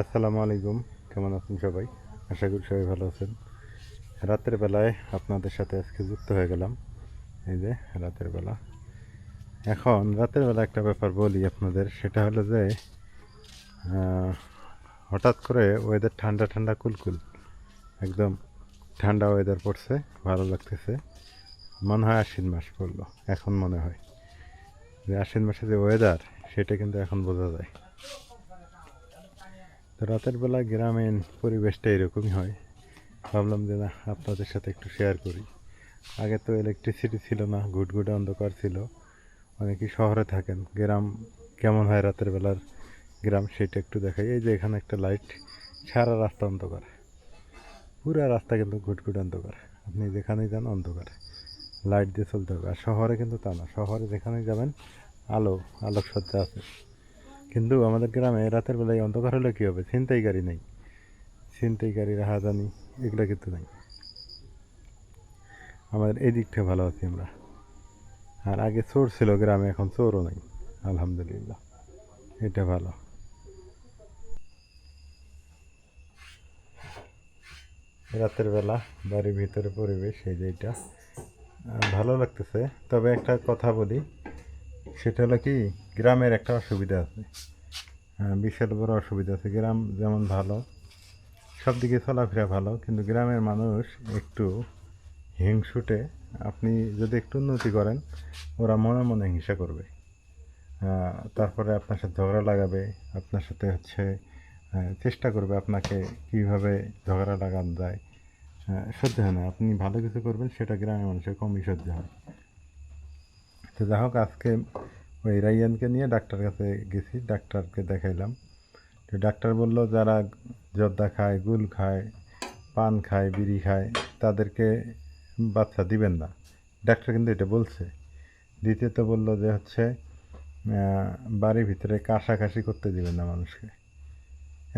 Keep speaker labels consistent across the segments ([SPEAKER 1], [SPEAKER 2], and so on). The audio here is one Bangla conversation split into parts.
[SPEAKER 1] আসসালামু আলাইকুম। কেমন আছেন সবাই? আশা করি সবাই ভালো আছেন। রাতের বেলায় আপনাদের সাথে আজকে যুক্ত হয়ে গেলাম। এই যে রাতের বেলা। এখন রাতের বেলা একটা ব্যাপার বলি আপনাদের, সেটা হলো যে হঠাৎ করে ওয়েদার ঠান্ডা ঠান্ডা কুলকুল। একদম ঠান্ডা ওয়েদার পড়ছে, ভালো লাগতেছে। মনে হয় আশ্বিন মাস পড়ল, এখন মনে হয়। যে আশ্বিন মাসে যে ওয়েদার সেটা কিন্তু এখন বোঝা যায়। রাতের বেলা গ্রামীণ পরিবেশটা এরকমই হয়। ভাবলাম যে না, আপনাদের সাথে একটু শেয়ার করি। আগে তো ইলেকট্রিসিটি ছিল না, ঘুটঘুটে অন্ধকার ছিল। অনেকেই শহরে থাকেন। গ্রাম কেমন হয় রাতের বেলার গ্রাম সেটা একটু দেখাই। এই যে এখানে একটা লাইট সারা রাস্তা অন্ধকার। পুরা রাস্তা কিন্তু ঘুটঘুটে অন্ধকার। আপনি যেখানেই যান, অন্ধকার। লাইট দিয়ে চলতে হবে। আর শহরে কিন্তু তা না। শহরে যেখানেই যাবেন, আলো, আলোকসজ্জা আছে। কিন্তু আমাদের গ্রামে রাতের বেলায় অন্ধকার হলে কী হবে? ছিনতাই গাড়ি নেই। ছিনতাই গাড়ি রাহাজানি এগুলো কিন্তু নেই। আমাদের এই দিকটা ভালো আছি আমরা। আর আগে চোর ছিল গ্রামে, এখন চোরও নেই। আলহামদুলিল্লাহ। এটা ভালো। রাতের বেলা বাড়ির ভিতরে পরিবেশ এই যে এটা। ভালো লাগতেছে। তবে একটা কথা বলি। সেটা হলো কি গ্রামের একটা অসুবিধা আছে। হ্যাঁ, বিশাল বড় অসুবিধা আছে। গ্রাম যেমন ভালো সব দিকে চলাফেরা ভালো কিন্তু গ্রামের মানুষ একটু হিংসুটে আপনি যদি একটু উন্নতি করেন ওরা মনে মনে হিংসা করবে। তারপরে আপনার সাথে ঝগড়া লাগাবে আপনার সাথে হচ্ছে চেষ্টা করবে আপনাকে কীভাবে ঝগড়া লাগানো যায়। সহ্য হয় না। আপনি ভালো কিছু করবেন সেটা গ্রামের মানুষের কমই সহ্য হয়। তো যাই হোক, আজকে ওই রাইয়ানকে নিয়ে ডাক্তার কাছে গেছি, ডাক্তারকে দেখাইলাম। তো ডাক্তার বলল, যারা জর্দা খায়, গুল খায়, পান খায়, বিড়ি খায়, তাদেরকে বাচ্চা দিবেন না। ডাক্তার কিন্তু এটা বলছে। দ্বিতীয়ত বলল যে হচ্ছে বাড়ির ভিতরে কাশাকাশি করতে দিবেন না মানুষকে।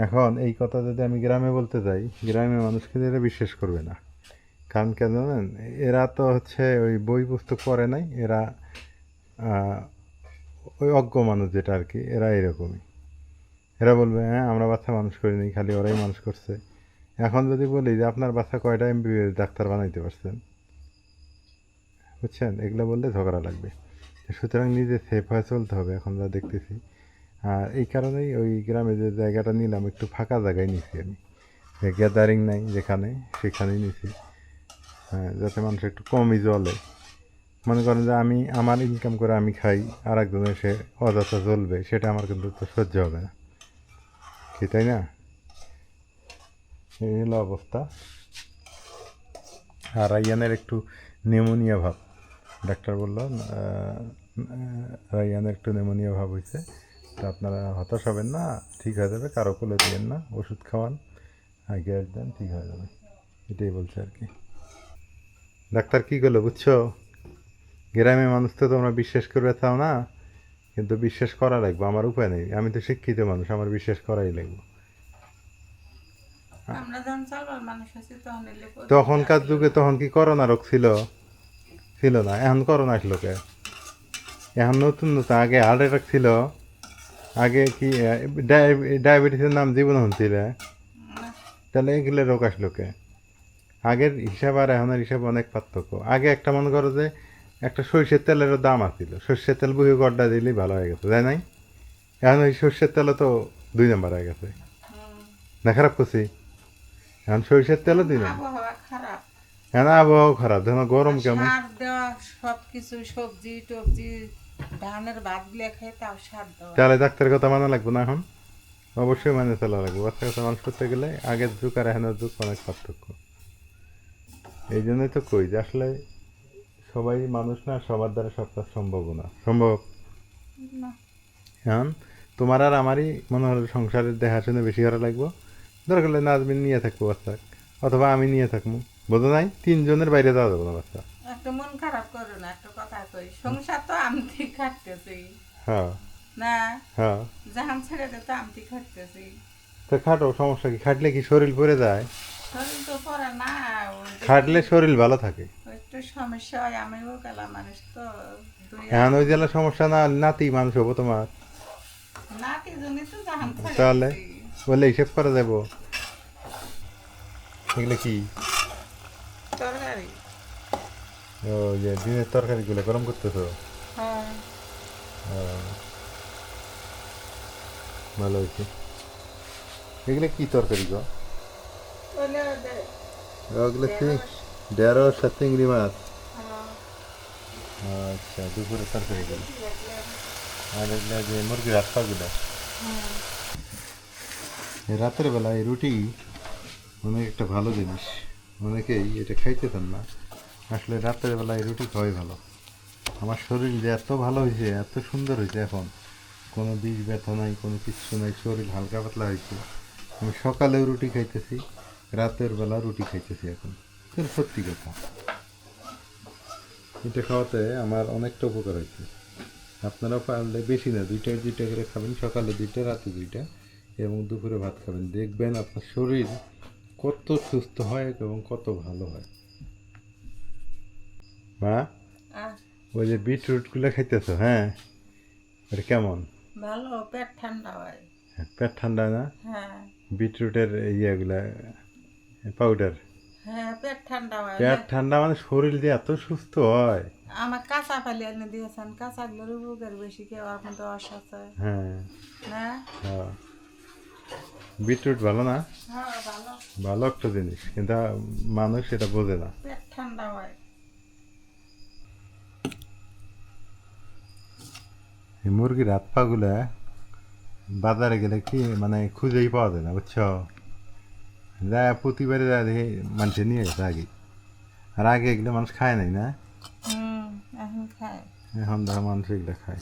[SPEAKER 1] এখন এই কথা যদি আমি গ্রামে বলতে যাই গ্রামের মানুষকে এরা বিশ্বাস করবে না। কারণ কেন জানেন, এরা তো হচ্ছে ওই বই পুস্তক পড়ে নাই, এরা ওই অজ্ঞ মানুষ যেটা আর কি এরা এরকমই। এরা বলবে হ্যাঁ আমরা বাচ্চা মানুষ করিনি খালি ওরাই মানুষ করছে। এখন যদি বলি যে আপনার বাচ্চা কয়টা এমবিবিএস ডাক্তার বানাইতে পারছেন? বুঝছেন? এগুলো বললে ঝগড়া লাগবে। সুতরাং নিজে সেফ হয়ে চলতে হবে, এখন যা দেখতেছি। আর এই কারণেই ওই গ্রামে যে জায়গাটা নিলাম, একটু ফাঁকা জায়গায় নিছি আমি। গ্যাদারিং নাই যেখানে, সেখানেই নিছি। হ্যাঁ যাতে মানুষ একটু কমই জলে। মনে করেন যে আমি, আমার ইনকাম করে আমি খাই আর একজন এসে অযথা চলবে সেটা আমার কিন্তু তো সহ্য হবে না। কি, তাই না? এই হলো অবস্থা। আর রাইয়ানের একটু নিউমোনিয়া ভাব। ডাক্তার বলল রাইয়ানের একটু নিউমোনিয়া ভাব হয়েছে তো আপনারা হতাশ হবেন না, ঠিক হয়ে যাবে, কারও কোলে দিবেন না, ওষুধ খাওয়ান গ্যাস দেন ঠিক হয়ে যাবে। এটাই বলছে আর কি। ডাক্তার কী করল, বুঝছ? গ্রামের মানুষ তো তোমরা বিশ্বাস করবে চাও না কিন্তু বিশ্বাস করা লাগবে আমার উপায় নেই। আমি তো শিক্ষিত মানুষ আমার বিশ্বাস করাই লাগবে।
[SPEAKER 2] এলে
[SPEAKER 1] তখনকার যুগে তখন কি করোনা রোগ ছিল? ছিল না এখন করোনা আসলো কে? এখন নতুন নতুন আগে হার্ট অ্যাটাক ছিল আগে কি ডায়াবেটিসের নাম জীবন
[SPEAKER 2] না,
[SPEAKER 1] তাহলে এগুলো রোগ আসলো কে? আগের হিসাব আর এখনের হিসাব অনেক পার্থক্য। আগে একটা মনে করো যে একটা সর্ষের তেলেরও দাম আছিল। সর্ষের তেল বুঝে গড্ডা দিলেই ভালো হয়ে গেছে তাই নাই? এখন ওই সর্ষের তেলও তো দুই নম্বর হয়ে গেছে। না খারাপ করছি? এখন সরিষার তেলও
[SPEAKER 2] দুই খারাপ।
[SPEAKER 1] এখন আবহাওয়া খারাপ যেন গরম কেমন।
[SPEAKER 2] সব কিছু সবজি টবজি ধানের ভাতগুলো খাই তাও সার দেওয়া।
[SPEAKER 1] তাহলে ডাক্তারের কথা মানা লাগবে না এখন? অবশ্যই মানে চলা লাগবে। বাচ্চা কাচ্চা মানুষ করতে গেলে আগের যুগ আর এখনের যুগ অনেক পার্থক্য। এই জন্যই তো কই যে আসলে সবাই মানুষ না সবার দ্বারা সব কাজ সম্ভব না। সম্ভব?
[SPEAKER 2] না,
[SPEAKER 1] এখন তোমার আর আমারই মনে হলো সংসারের দেখাশোনা বেশি করা লাগবো। দরকার হলে নাজমিন নিয়ে থাকব বাচ্চা। অথবা আমি নিয়ে থাকব বোঝো নাই? তিনজনের বাইরে যাওয়া যাবে না বাচ্চা।
[SPEAKER 2] একটা মন খারাপ করো না একটা কথা কই। সংসার তো আমি খাটতেছি।
[SPEAKER 1] হ্যাঁ।
[SPEAKER 2] না?
[SPEAKER 1] হ্যাঁ।
[SPEAKER 2] জাহান ছেড়ে তো আমি খাটতেছি।
[SPEAKER 1] তো খাটো সমস্যা কি? খাটলে কি শরীর পড়ে যায়?
[SPEAKER 2] শরীর তো পরে না
[SPEAKER 1] খাটলে শরীর ভালো থাকে।
[SPEAKER 2] সমস্যা হয় আমিও মানুষ তো
[SPEAKER 1] এখন ওই জেলা সমস্যা না নাতি মানুষ হব তোমার।
[SPEAKER 2] নাতি জন্য তো জাহান
[SPEAKER 1] তাহলে? বলে হিসেব করা যাব। এগুলো কি?
[SPEAKER 2] তরকারি।
[SPEAKER 1] ও যে দিনের তরকারিগুলো গরম করতেছো?
[SPEAKER 2] হ্যাঁ।
[SPEAKER 1] ভালো হয়েছে। এগুলো কি তরকারি গো? ওগুলো কি? ঢেঁড়স আর চিংড়ি মাছ?
[SPEAKER 2] হ্যাঁ।
[SPEAKER 1] আচ্ছা দুপুরের তরকারিগুলো আর এগুলো যে পাগুলো রাতের বেলা এই রুটি অনেক একটা ভালো জিনিস। অনেকেই এটা খাইতে চান না। আসলে রাতের বেলা এই রুটি খাওয়াই ভালো। আমার শরীর যে এত ভালো হয়েছে এত সুন্দর হয়েছে এখন। কোনো বিষ ব্যথা নাই কোনো কিচ্ছু নাই শরীর হালকা পাতলা হয়েছে আমি সকালেও রুটি খাইতেছি রাতের বেলা রুটি খাইতেছি এখন। এটা সত্যি কথা। এটা খাওয়াতে আমার অনেকটা উপকার হয়েছে। আপনারা পারলে বেশি না দুইটা দুইটা করে খাবেন সকালে দুইটা রাতে দুইটা এবং দুপুরে ভাত খাবেন। দেখবেন আপনার শরীর কত সুস্থ হয় এবং কত ভালো হয়। মা ওই যে বিটরুটগুলো খাইতেছো হ্যাঁ? এটা কেমন?
[SPEAKER 2] ভালো পেট ঠান্ডা হয়।
[SPEAKER 1] পেট ঠান্ডা না?
[SPEAKER 2] হ্যাঁ।
[SPEAKER 1] বিটরুটের ইয়েগুলা পাউডার
[SPEAKER 2] হ্যাঁ পেট ঠান্ডা হয়
[SPEAKER 1] পেট ঠান্ডা মানে শরীর যে এত সুস্থ হয়।
[SPEAKER 2] আমার কাঁচা ফালি এনে দিয়েছেন কাঁচাগুলোর রোগের বেশি কেউ আর কিন্তু অসচয়
[SPEAKER 1] হ্যাঁ। হ্যাঁ। বিটরুট ভালো না?
[SPEAKER 2] হ্যাঁ ভালো।
[SPEAKER 1] ভালো একটা জিনিস কিন্তু মানুষ সেটা বোঝে না।
[SPEAKER 2] পেট ঠান্ডা হয়।
[SPEAKER 1] এই মুরগির হাত পাগুলা বাজারে গেলে কি মানে খুঁজেই পাওয়া যায় না বুঝছ? যায় প্রতিবারে যায় দেখি মানুষে নিয়ে গেছে আগে আর আগে এগুলো মানুষ খায় নাই না?
[SPEAKER 2] এখন
[SPEAKER 1] ধর মানুষ এগুলো খায়।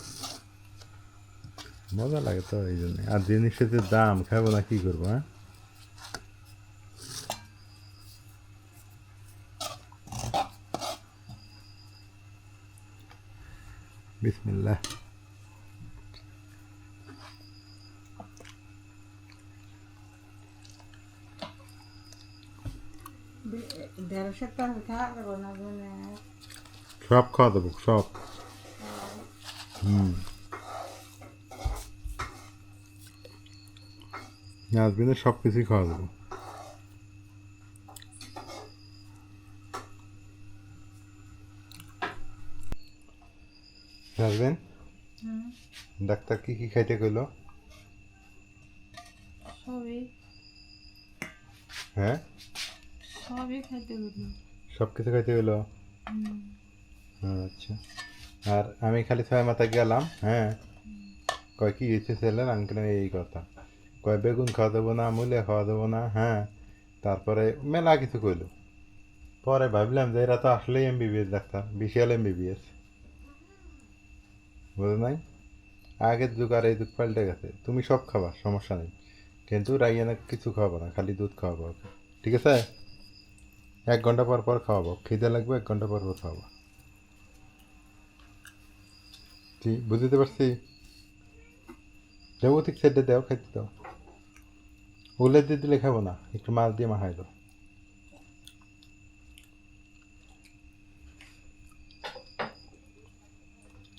[SPEAKER 1] মজা লাগে তো এই জন্য। আর জিনিসের যে দাম খাব না কি করব হ্যাঁ? বিসমিল্লাহ
[SPEAKER 2] দেড়শো টাকা খাওয়া দেবো না মানে
[SPEAKER 1] সব খাওয়া দেবো সব হুম সব কিছুই খাওয়া দেবো ডাক্তার কি কি খাইতে কইলো হ্যাঁ
[SPEAKER 2] সবই খাইতে পারি
[SPEAKER 1] সব কিছু খাইতে কইলো আচ্ছা। আর আমি খালি ছয় মাথা গেলাম হ্যাঁ? কয় কি হয়েছে ছেলের? আমি এই কথা। কয় বেগুন খাওয়া দেবো না মূলে খাওয়া দেবো না হ্যাঁ? তারপরে মেলা কিছু কইলো। পরে ভাবলাম যে এরা তো আসলেই এম এমবিবিএস ডাক্তার বিশাল এম এমবিবিএস বুঝো নাই? আগের যুগ আর এই যুগ পাল্টে গেছে। তুমি সব খাবা সমস্যা নেই। কিন্তু রাইয়ানা কিছু খাওয়াবো না খালি দুধ খাওয়াবো ওকে। ঠিক আছে? এক ঘণ্টা পর পর খাওয়াবো। খিদে লাগবে, এক ঘণ্টা পর পর খাওয়াবো। ঠিক বুঝতে পারছি? যাব ঠিক সাইডে দাও, খাইতে দাও। উলে দিয়ে দিলে খাব না, একটু মাছ দিয়ে মাখাই দাও।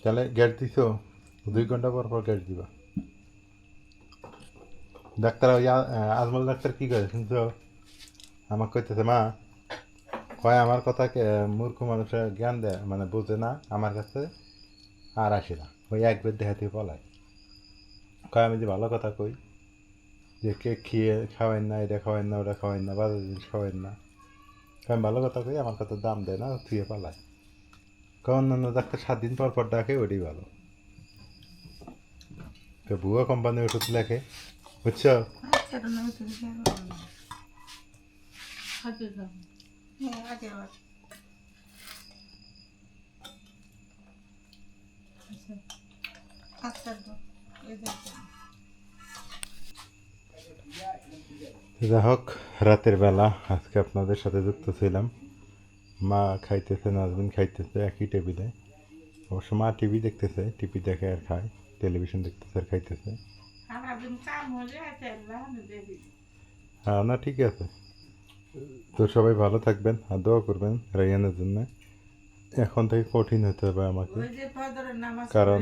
[SPEAKER 1] তাহলে গ্যাস দিছো, দুই ঘণ্টা পর পর গ্যাস দিবা। ডাক্তার ওই আজমল ডাক্তার কি করে, শুনছো? আমাকে কইতেছে, মা কয় আমার কথাকে মূর্খ মানুষের জ্ঞান দেয় মানে বোঝে না আমার কাছে, আর আসে না। ওই একবার দেখাতে পলায়। কয়, আমি যে ভালো কথা কই, যে কে খেয়ে খাওয়াইন না, এটা খাওয়াইন না, ওটা খাওয়াইন না বাজার জিনিস খাওয়াইন না। আমি ভালো কথা কই, আমার কথা দাম দেয় না থুয়ে পালায়। কয়, অন্যান্য ডাক্তার সাত দিন পর পর ডাকে, ওটাই ভালো। তো ভুয়া কোম্পানি ওষুধ লেখে, বুঝছ?
[SPEAKER 2] হ্যাঁ আচ্ছা। আচ্ছা দেখো
[SPEAKER 1] যা। হোক রাতের বেলা আজকে আপনাদের সাথে যুক্ত ছিলাম। মা খাইতেছে নাজমিন খাইতেছে একই টেবিলে অবশ্য মা টিভি দেখতেছে টিভি দেখে আর খায় টেলিভিশন দেখতেছে আর খাইতেছে। হ্যাঁ না ঠিক আছে। তো সবাই ভালো থাকবেন আর দোয়া করবেন রাইয়ানের জন্য। এখন থেকে কঠিন হতে হবে আমাকে কারণ-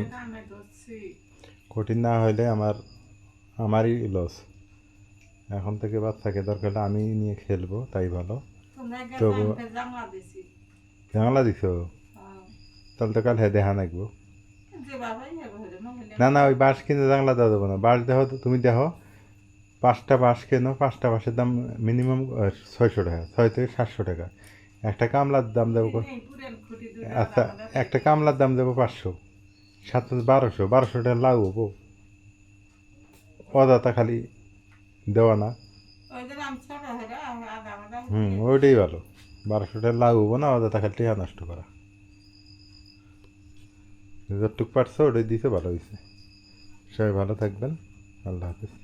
[SPEAKER 1] কঠিন না হলে আমার আমারই লস এখন থেকে বাচ্চাকে দরকার হলে আমি নিয়ে খেলব তাই ভালো।
[SPEAKER 2] গেছে জামা দিছ। হ্যাঁ।
[SPEAKER 1] তাহলে তো কাল হ্যাঁ দেখা নাকবো না না ওই বাঁশ কিনে জানলা দেওয়া দেবো না। বাঁশ দেখো তো তুমি দেখো পাঁচটা বাঁশ কেনো? পাঁচটা বাঁশের দাম মিনিমাম ছয়শো টাকা, ছয় থেকে সাতশো টাকা। একটা কামলার দাম দেবো আচ্ছা একটা কামলার দাম দেবো পাঁচশো। সাত বারোশো বারোশো টাকা লাগবো অদাতা খালি দেওয়া না। হুম, ওইটাই ভালো। বারোশো টাকা লাগবো না অদাতা খালি টাকা নষ্ট করা। যতটুক পারছ, ওটাই দিতে ভালো হয়েছে। সবাই ভালো থাকবেন। আল্লাহ হাফিজ।